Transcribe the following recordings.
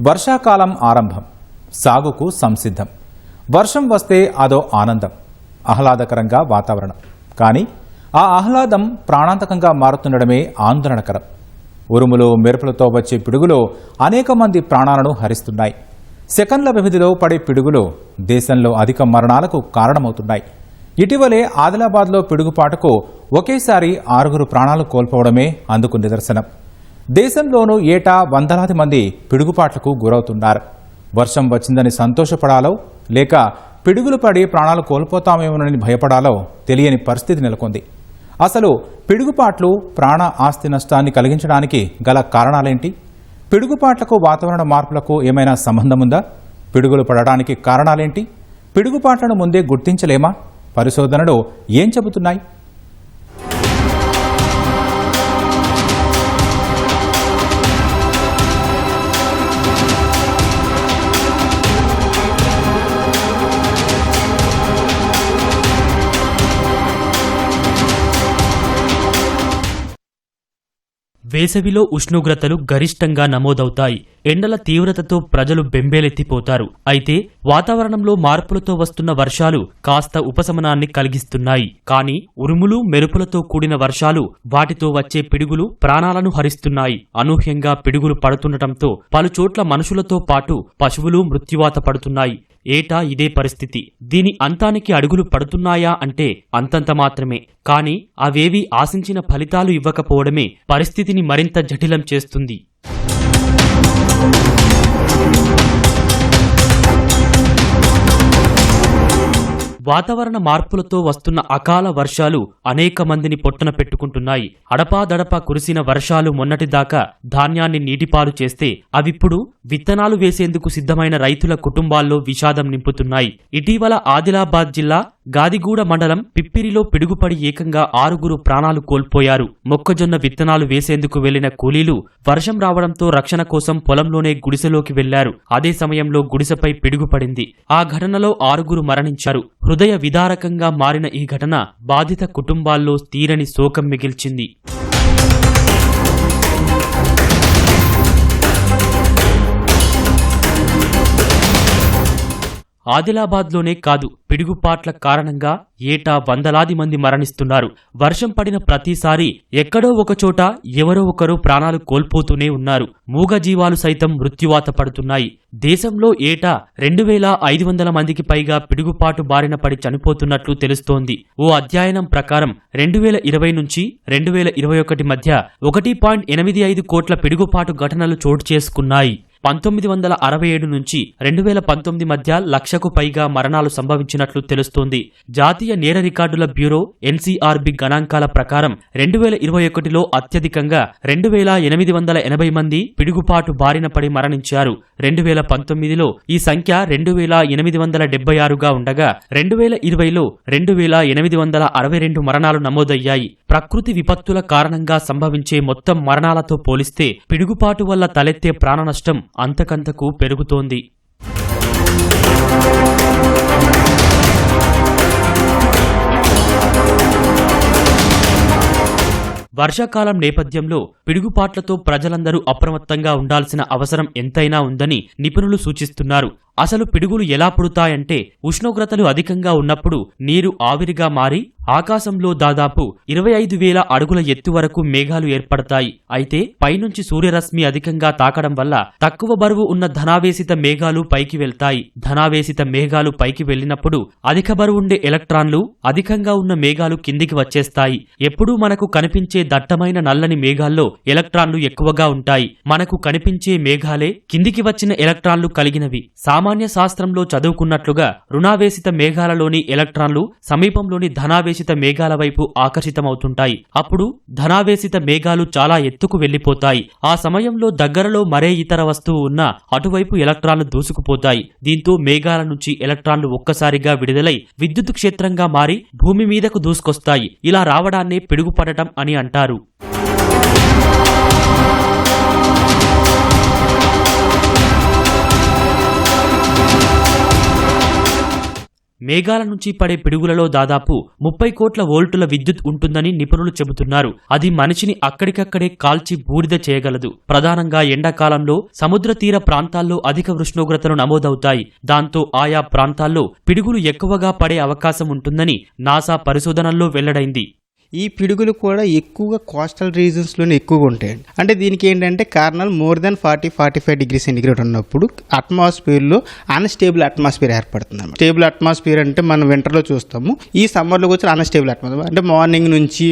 వర్షాకాలం ఆరంభం సాగుకు సంసిద్ధం. వర్షం వస్తే అదో ఆనందం ఆహ్లాదకరంగా వాతావరణం. కానీ ఆ ఆహ్లాదం ప్రాణాంతకంగా మారుతుండడమే ఆందోళనకరం. ఉరుములు మెరుపులతో వచ్చే పిడుగులో అనేక మంది ప్రాణాలను హరిస్తున్నాయి. సెకండ్ల వ్యవధిలో పడే పిడుగులు దేశంలో అధిక మరణాలకు కారణమవుతున్నాయి. ఇటీవలే ఆదిలాబాద్లో పిడుగుపాటుకు ఒకేసారి ఆరుగురు ప్రాణాలు కోల్పోవడమే అందుకు నిదర్శనం. దేశంలోనూ ఏటా వందలాది మంది పిడుగుపాట్లకు గురవుతున్నారు. వర్షం వచ్చిందని సంతోషపడాలో లేక పిడుగులు పడి ప్రాణాలు కోల్పోతామేమోనని భయపడాలో తెలియని పరిస్థితి నెలకొంది. అసలు పిడుగుపాట్లు ప్రాణ ఆస్తి నష్టాన్ని కలిగించడానికి గల కారణాలేంటి? పిడుగుపాట్లకు వాతావరణ మార్పులకు ఏమైనా సంబంధం ఉందా పిడుగులు పడడానికి కారణాలేంటి? పిడుగుపాట్లను ముందే గుర్తించలేమా? పరిశోధనలు ఏం చెబుతున్నాయి? వేసవిలో ఉష్ణోగ్రతలు గరిష్టంగా నమోదవుతాయి. ఎండల తీవ్రతతో ప్రజలు బెంబేలెత్తిపోతారు. అయితే వాతావరణంలో మార్పులతో వస్తున్న వర్షాలు కాస్త ఉపశమనాన్ని కలిగిస్తున్నాయి. కానీ ఉరుములు మెరుపులతో కూడిన వర్షాలు వాటితో వచ్చే పిడుగులు ప్రాణాలను హరిస్తున్నాయి. అనూహ్యంగా పిడుగులు పడుతుండటంతో పలుచోట్ల మనుషులతో పాటు పశువులు మృత్యువాత పడుతున్నాయి. ఏటా ఇదే పరిస్థితి? దీని అంతానికి అడుగులు పడుతున్నాయా అంటే అంతంత మాత్రమే. కానీ అవేవి ఆశించిన ఫలితాలు ఇవ్వకపోవడమే పరిస్థితిని మరింత జటిలం చేస్తుంది. వాతావరణ మార్పులతో వస్తున్న అకాల వర్షాలు అనేక మందిని పొట్టన పెట్టుకుంటున్నాయి. అడపాదడపా కురిసిన వర్షాలు మొన్నటిదాకా ధాన్యాన్ని నీటిపాలు చేస్తే అవిప్పుడు విత్తనాలు వేసేందుకు సిద్ధమైన రైతుల కుటుంబాల్లో విషాదం నింపుతున్నాయి. ఇటీవల ఆదిలాబాద్ జిల్లా గాదిగూడ మండలం పిప్పిరిలో పిడుగుపడి ఏకంగా ఆరుగురు ప్రాణాలు కోల్పోయారు. మొక్కజొన్న విత్తనాలు వేసేందుకు వెళ్ళిన కూలీలు వర్షం రావడంతో రక్షణ కోసం పొలంలోనే గుడిసెలోకి వెళ్ళారు. అదే సమయంలో గుడిసెపై పిడుగుపడింది. ఆ ఘటనలో ఆరుగురు మరణించారు. హృదయ విదారకంగా మారిన ఈ ఘటన బాధిత కుటుంబాల్లో తీరని శోకం మిగిల్చింది. ఆదిలాబాద్లోనే కాదు పిడుగుపాట్ల కారణంగా ఏటా వందలాది మంది మరణిస్తున్నారు. వర్షం పడిన ప్రతిసారి ఎక్కడో ఒకచోట ఎవరో ఒకరు ప్రాణాలు కోల్పోతూనే ఉన్నారు. మూగజీవాలు సైతం మృత్యువాత పడుతున్నాయి. దేశంలో ఏటా రెండు వేల ఐదు వందల మందికి పైగా పిడుగుపాటు బారిన పడి చనిపోతున్నట్లు తెలుస్తోంది. ఓ అధ్యయనం ప్రకారం రెండు వేల ఇరవై నుంచి రెండు వేల ఇరవై ఒకటి మధ్య ఒకటి పాయింట్ ఎనిమిది ఐదు కోట్ల పిడుగుపాటు ఘటనలు చోటు చేసుకున్నాయి. పంతొమ్మిది వందల అరవై ఏడు నుంచి రెండు వేల పంతొమ్మిది మధ్య లక్షకు పైగా మరణాలు సంభవించినట్లు తెలుస్తోంది. జాతీయ నేర రికార్డుల బ్యూరో ఎన్సీఆర్బి గణాంకాల ప్రకారం రెండు వేల ఇరవై ఒకటిలో అత్యధికంగా రెండు వేల ఎనిమిది వందల ఎనభై మంది పిడుగుపాటు బారిన పడి మరణించారు. రెండు వేల పంతొమ్మిదిలో ఈ సంఖ్య రెండు వేల ఎనిమిది వందల డెబ్బై ఆరుగా ఉండగా రెండు వేల ఇరవైలో రెండు వేల ఎనిమిది వందల అరవై రెండు మరణాలు నమోదయ్యాయి. ప్రకృతి విపత్తుల కారణంగా సంభవించే మొత్తం మరణాలతో పోలిస్తే పిడుగుపాటు వల్ల తలెత్తే ప్రాణ నష్టం అంతకంతకు పెరుగుతోంది. వర్షాకాలం నేపథ్యంలో పిడుగుపాట్లతో ప్రజలందరూ అప్రమత్తంగా ఉండాల్సిన అవసరం ఎంతైనా ఉందని నిపుణులు సూచిస్తున్నారు. అసలు పిడుగులు ఎలా పుడతాయంటే ఉష్ణోగ్రతలు అధికంగా ఉన్నప్పుడు నీరు ఆవిరిగా మారి ఆకాశంలో దాదాపు ఇరవై ఐదు వేల అడుగుల ఎత్తు వరకు మేఘాలు ఏర్పడతాయి. అయితే పైనుంచి సూర్యరశ్మి అధికంగా తాకడం వల్ల తక్కువ బరువు ఉన్న ధనావేశిత మేఘాలు పైకి వెళ్తాయి. ధనావేశిత మేఘాలు పైకి వెళ్ళినప్పుడు అధిక బరువుండే ఎలక్ట్రాన్లు అధికంగా ఉన్న మేఘాలు కిందికి వచ్చేస్తాయి. ఎప్పుడూ మనకు కనిపించే దట్టమైన నల్లని మేఘాల్లో ఎలక్ట్రాన్లు ఎక్కువగా ఉంటాయి. మనకు కనిపించే మేఘాలే కిందికి వచ్చిన ఎలక్ట్రాన్లు కలిగినవి. సామాన్య శాస్త్రంలో చదువుకున్నట్లుగా రుణావేశిత మేఘాలలోని ఎలక్ట్రాన్లు సమీపంలోని ధనావేశిత మేఘాల వైపు ఆకర్షితమవుతుంటాయి. అప్పుడు ధనావేశిత మేఘాలు చాలా ఎత్తుకు వెళ్ళిపోతాయి ఆ సమయంలో దగ్గరలో మరే ఇతర వస్తువు ఉన్నా అటువైపు ఎలక్ట్రాన్లు దూసుకుపోతాయి. దీంతో మేఘాల నుంచి ఎలక్ట్రాన్లు ఒక్కసారిగా విడుదలై విద్యుత్ క్షేత్రంగా మారి భూమి మీదకు దూసుకొస్తాయి. ఇలా రావడాన్నే పిడుగుపడటం అని అంటారు. మేఘాల నుంచి పడే పిడుగులలో దాదాపు ముప్పై కోట్ల వోల్టుల విద్యుత్ ఉంటుందని నిపుణులు చెబుతున్నారు. అది మనిషిని అక్కడికక్కడే కాల్చి బూడిద చేయగలదు. ప్రధానంగా ఎండాకాలంలో సముద్ర తీర ప్రాంతాల్లో అధిక ఉష్ణోగ్రతలు నమోదవుతాయి. దాంతో ఆయా ప్రాంతాల్లో పిడుగులు ఎక్కువగా పడే అవకాశం ఉంటుందని నాసా పరిశోధనల్లో వెల్లడైంది. ఈ పిడుగులు కూడా ఎక్కువగా కోస్టల్ రీజన్స్లోనే ఎక్కువగా ఉంటాయండి. అంటే దీనికి ఏంటంటే కారణాలు more than forty forty five degree centigrade ఉన్నప్పుడు అట్మాస్ఫియర్లో అన్స్టేబుల్ అట్మాస్ఫియర్ ఏర్పడుతుంది స్టేబుల్ అట్మాస్ఫియర్ అంటే మనం వింటర్లో చూస్తాము. ఈ సమ్మర్లో వచ్చి అన్స్టేబుల్ అట్మాస్ఫియర్ అంటే మార్నింగ్ నుంచి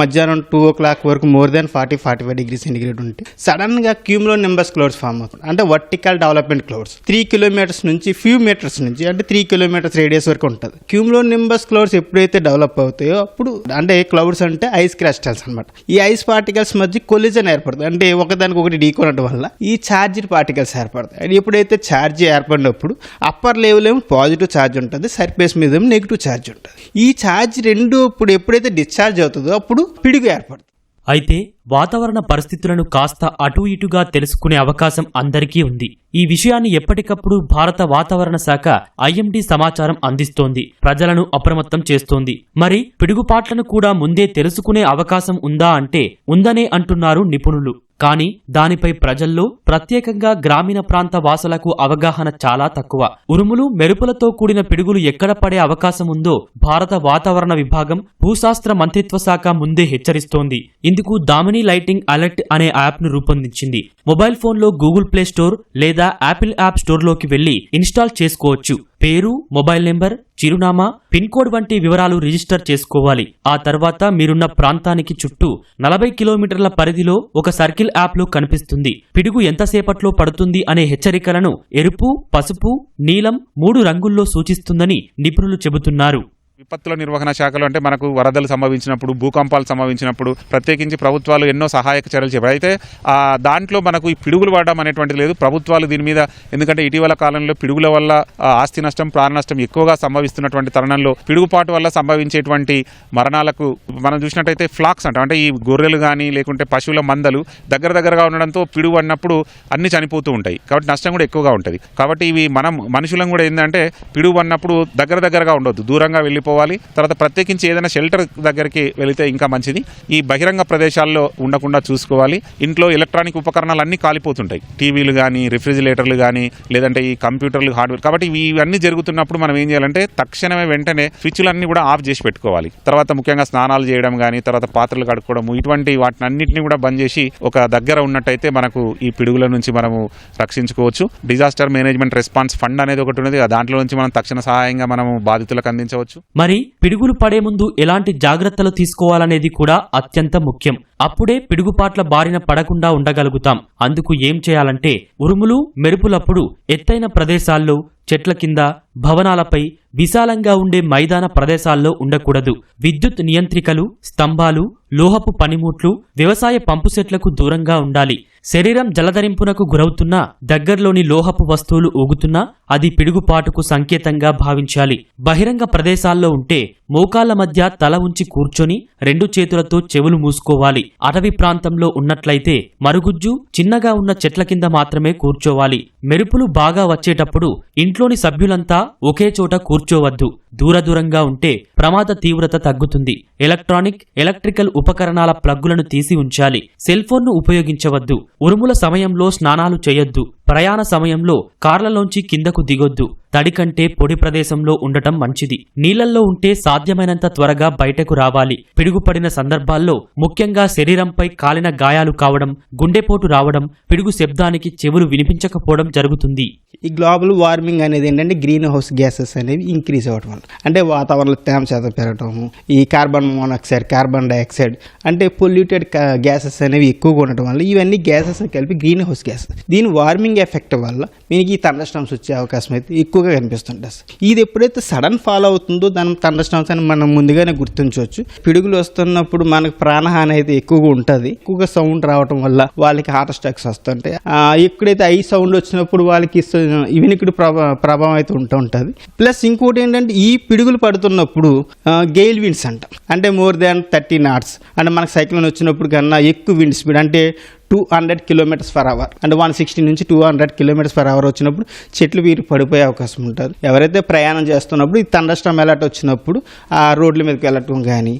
మధ్యాహ్నం టూ ఓ క్లాక్ వరకు more than forty forty five degree centigrade ఉంటే సడన్గా క్యూమ్లో నెంబర్స్ క్లౌడ్స్ ఫామ్ అవుతుంది. అంటే vertical development clouds three kilometres నుంచి ఫ్యూ మీటర్స్ నుంచి అంటే త్రీ కిలోమీటర్స్ రేడియస్ వరకు ఉంటుంది. క్యూమ్లో నింబస్ క్లౌడ్స్ ఎప్పుడైతే డెవలప్ అవుతాయో అప్పుడు అంటే క్లౌడ్స్ అంటే ఐస్ క్రిస్టల్స్ అనమాట ఈ ఐస్ పార్టికల్స్ మధ్య కొలిజన్ ఏర్పడుతుంది. అంటే ఒకదానికి ఒకటి ఢీకొనడం వల్ల ఈ ఛార్జ్డ్ పార్టికల్స్ ఏర్పడతాయి. అండ్ ఎప్పుడైతే ఛార్జ్ ఏర్పడినప్పుడు అప్పర్ లెవెల్ ఏమో పాజిటివ్ ఛార్జ్ ఉంటుంది సర్ఫేస్ మీద ఏమో నెగిటివ్ ఛార్జ్ ఉంటుంది. ఈ ఛార్జ్ రెండు ఇప్పుడు ఎప్పుడైతే డిశ్చార్జ్ అవుతుందో అప్పుడు పిడుగు ఏర్పడుతుంది. అయితే వాతావరణ పరిస్థితులను కాస్త అటు ఇటుగా తెలుసుకునే అవకాశం అందరికీ ఉంది. ఈ విషయాన్ని ఎప్పటికప్పుడు భారత వాతావరణ శాఖ ఐఎండీ సమాచారం అందిస్తోంది. ప్రజలను అప్రమత్తం చేస్తోంది. మరి పిడుగుపాట్లను కూడా ముందే తెలుసుకునే అవకాశం ఉందా అంటే ఉందనే అంటున్నారు నిపుణులు. కానీ దానిపై ప్రజల్లో ప్రత్యేకంగా గ్రామీణ ప్రాంత వాసులకు అవగాహన చాలా తక్కువ. ఉరుములు మెరుపులతో కూడిన పిడుగులు ఎక్కడ పడే అవకాశం ఉందో భారత వాతావరణ విభాగం భూశాస్త్ర మంత్రిత్వ శాఖ ముందే హెచ్చరిస్తోంది. ఇందుకు దామిని లైటింగ్ అలర్ట్ అనే యాప్ను రూపొందించింది. మొబైల్ ఫోన్లో గూగుల్ ప్లే స్టోర్ లేదా యాపిల్ యాప్ స్టోర్లోకి వెళ్ళి ఇన్స్టాల్ చేసుకోవచ్చు. పేరు మొబైల్ నెంబర్ చిరునామా పిన్ కోడ్ వంటి వివరాలు రిజిస్టర్ చేసుకోవాలి. ఆ తర్వాత మీరున్న ప్రాంతానికి చుట్టూ నలభై కిలోమీటర్ల పరిధిలో ఒక సర్కిల్ యాప్లో కనిపిస్తుంది. పిడుగు ఎంతసేపట్లో పడుతుంది అనే హెచ్చరికలను ఎరుపు పసుపు నీలం మూడు రంగుల్లో సూచిస్తుందని నిపుణులు చెబుతున్నారు. విపత్తుల నిర్వహణ శాఖలో అంటే మనకు వరదలు సంభవించినప్పుడు భూకంపాలు సంభవించినప్పుడు ప్రత్యేకించి ప్రభుత్వాలు ఎన్నో సహాయక చర్యలు చెప్పారు అయితే ఆ, దాంట్లో మనకు ఈ పిడుగులు పడడం అనేటువంటిది లేదు. ప్రభుత్వాలు దీని మీద ఎందుకంటే ఇటీవల కాలంలో పిడుగుల వల్ల ఆస్తి నష్టం ప్రాణ నష్టం ఎక్కువగా సంభవిస్తున్నటువంటి తరుణంలో పిడుగుపాటు వల్ల సంభవించేటువంటి మరణాలకు మనం చూసినట్టయితే ఫ్లాక్స్ అంటాం. అంటే ఈ గొర్రెలు కానీ లేకుంటే పశువుల మందలు దగ్గర దగ్గరగా ఉండడంతో పిడుగు అన్నప్పుడు అన్ని చనిపోతూ ఉంటాయి. కాబట్టి నష్టం కూడా ఎక్కువగా ఉంటుంది. కాబట్టి ఇవి మనం మనుషులం కూడా ఏంటంటే పిడుగు అన్నప్పుడు దగ్గర దగ్గరగా ఉండొద్దు. దూరంగా వెళ్ళిపోవాలి తర్వాత ప్రత్యేకించి ఏదైనా షెల్టర్ దగ్గరికి వెళితే ఇంకా మంచిది. ఈ బహిరంగ ప్రదేశాల్లో ఉండకుండా చూసుకోవాలి. ఇంట్లో ఎలక్ట్రానిక్ ఉపకరణాలు అన్నీ కాలిపోతుంటాయి. టీవీలు కానీ రిఫ్రిజిరేటర్లు కానీ లేదంటే ఈ కంప్యూటర్లు హార్డ్వేర్ కాబట్టి ఇవన్నీ జరుగుతున్నప్పుడు మనం ఏం చేయాలంటే తక్షణమే వెంటనే స్విచ్లన్నీ కూడా ఆఫ్ చేసి పెట్టుకోవాలి. తర్వాత ముఖ్యంగా స్నానాలు చేయడం కానీ తర్వాత పాత్రలు కడుక్కోవడం ఇటువంటి వాటిని అన్నింటినీ కూడా బంద్ చేసి ఒక దగ్గర ఉన్నట్టయితే మనకు ఈ పిడుగుల నుంచి మనము రక్షించుకోవచ్చు. డిజాస్టర్ మేనేజ్మెంట్ రెస్పాన్స్ ఫండ్ అనేది ఒకటి ఉన్నది. దాంట్లో నుంచి మనం తక్షణ సహాయంగా మనము బాధితులకు అందించవచ్చు. మరి పిడుగులు పడే ముందు ఎలాంటి జాగ్రత్తలు తీసుకోవాలనేది కూడా అత్యంత ముఖ్యం. అప్పుడే పిడుగుపాట్ల బారిన పడకుండా ఉండగలుగుతాం. అందుకు ఏం చేయాలంటే ఉరుములు మెరుపులప్పుడు ఎత్తైన ప్రదేశాల్లో చెట్ల కింద భవనాలపై విశాలంగా ఉండే మైదాన ప్రదేశాల్లో ఉండకూడదు. విద్యుత్ నియంత్రికలు స్తంభాలు లోహపు పనిముట్లు వ్యవసాయ పంపు సెట్లకు దూరంగా ఉండాలి. శరీరం జలధరింపునకు గురవుతున్నా దగ్గర్లోని లోహపు వస్తువులు ఊగుతున్నా అది పిడుగుపాటుకు సంకేతంగా భావించాలి. బహిరంగ ప్రదేశాల్లో ఉంటే మోకాళ్ళ మధ్య తల ఉంచి కూర్చొని రెండు చేతులతో చెవులు మూసుకోవాలి. అటవీ ప్రాంతంలో ఉన్నట్లయితే మరుగుజ్జు చిన్నగా ఉన్న చెట్ల కింద మాత్రమే కూర్చోవాలి. మెరుపులు బాగా వచ్చేటప్పుడు ఇంట్లోని సభ్యులంతా ఒకే చోట కూర్చోవద్దు. దూరదూరంగా ఉంటే ప్రమాద తీవ్రత తగ్గుతుంది. ఎలక్ట్రానిక్ ఎలక్ట్రికల్ ఉపకరణాల ప్లగ్గులను తీసి ఉంచాలి. సెల్ ఫోన్ను ఉపయోగించవద్దు. ఉరుముల సమయంలో స్నానాలు చేయొద్దు. ప్రయాణ సమయంలో కార్లలోంచి కిందకు దిగొద్దు. తడి కంటే పొడి ప్రదేశంలో ఉండటం మంచిది. నీళ్ళల్లో ఉంటే సాధ్యమైనంత త్వరగా బయటకు రావాలి. పిడుగుపడిన సందర్భాల్లో ముఖ్యంగా శరీరంపై కాలిన గాయాలు కావడం గుండెపోటు రావడం పిడుగు శబ్దానికి చెవులు వినిపించకపోవడం జరుగుతుంది. ఈ గ్లోబల్ వార్మింగ్ అనేది ఏంటంటే గ్రీన్ హౌస్ గ్యాసెస్ అనేవి ఇంక్రీజ్ అవ్వడం వల్ల. అంటే వాతావరణంలో తేమ శాతం పెరగటము ఈ కార్బన్ మోనాక్సైడ్ కార్బన్ డైఆక్సైడ్ అంటే పొల్యూటెడ్ గ్యాసెస్ అనేవి ఎక్కువగా ఉండటం వల్ల ఇవన్నీ గ్యాసెస్ కలిపి గ్రీన్ హౌస్ గ్యాస్ దీని వార్మింగ్ ఎఫెక్ట్ వల్ల మీకు ఈ థండర్స్టామ్స్ వచ్చే అవకాశం అయితే ఎక్కువ ఎక్కువగా కనిపిస్తుంటుంది ఇది ఎప్పుడైతే సడన్ ఫాల్ అవుతుందో దాని థండర్స్టామ్స్ అని మనం ముందుగానే గుర్తించవచ్చు. పిడుగులు వస్తున్నప్పుడు మనకు ప్రాణహాని అయితే ఎక్కువగా ఉంటుంది. ఎక్కువగా సౌండ్ రావటం వల్ల వాళ్ళకి హార్ట్ అటాక్స్ వస్తుంటాయి. ఎక్కడైతే ఐ సౌండ్ వచ్చినప్పుడు వాళ్ళకి స- ప్రభావం అయితే ఉంటూ ఉంటుంది. ప్లస్ ఇంకోటి ఏంటంటే ఈ పిడుగులు పడుతున్నప్పుడు గెయిల్ విండ్స్ అంటాం. అంటే మోర్ దాన్ థర్టీ నాట్స్. అంటే మనకు సైక్లోన్ వచ్చినప్పుడు కన్నా ఎక్కువ విండ్ స్పీడ్. అంటే two hundred kilometres per hour అంటే వన్ సిక్స్టీ నుంచి two hundred kilometres per hour వచ్చినప్పుడు చెట్లు వీరి పడిపోయే అవకాశం ఉంటుంది. ఎవరైతే ప్రయాణం చేస్తున్నప్పుడు ఈ తండస్టమ్ ఎలర్ట్ వచ్చినప్పుడు ఆ రోడ్ల మీదకి వెళ్ళటం కానీ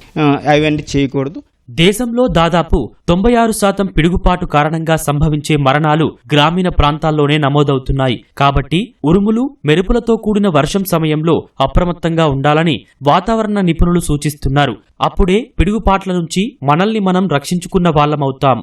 అవన్నీ చేయకూడదు. దేశంలో దాదాపు తొంభై ఆరు శాతం పిడుగుపాటు కారణంగా సంభవించే మరణాలు గ్రామీణ ప్రాంతాల్లోనే నమోదవుతున్నాయి. కాబట్టి ఉరుములు మెరుపులతో కూడిన వర్షం సమయంలో అప్రమత్తంగా ఉండాలని వాతావరణ నిపుణులు సూచిస్తున్నారు. అప్పుడే పిడుగుపాట్ల నుంచి మనల్ని మనం రక్షించుకున్న వాళ్ళమవుతాం.